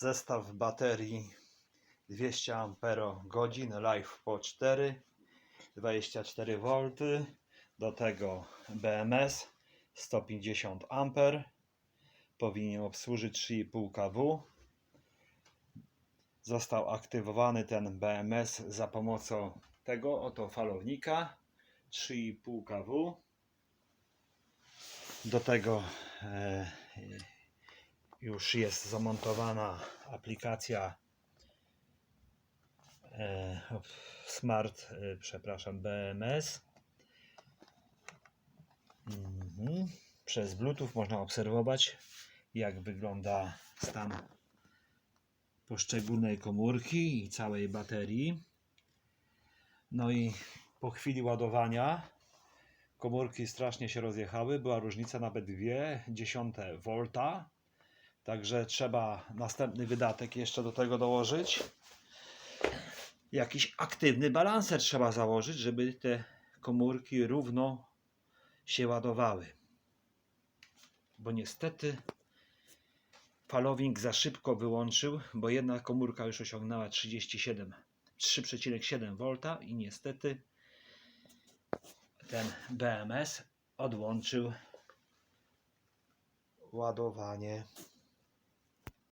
Zestaw baterii 200 Ah Life po 4 24 V do tego BMS 150 A powinien obsłużyć 3,5 kW. Został aktywowany ten BMS za pomocą tego oto falownika 3,5 kW. Do tego e, już jest zamontowana aplikacja e, Smart, e, przepraszam, BMS. Mhm. Przez Bluetooth można obserwować, jak wygląda stan poszczególnej komórki i całej baterii. No i po chwili ładowania komórki strasznie się rozjechały. Była różnica nawet 2,1 V. Także trzeba następny wydatek jeszcze do tego dołożyć. Jakiś aktywny balancer trzeba założyć, żeby te komórki równo się ładowały. Bo niestety falownik za szybko wyłączył, bo jedna komórka już osiągnęła 37 3,7 V i niestety ten BMS odłączył ładowanie.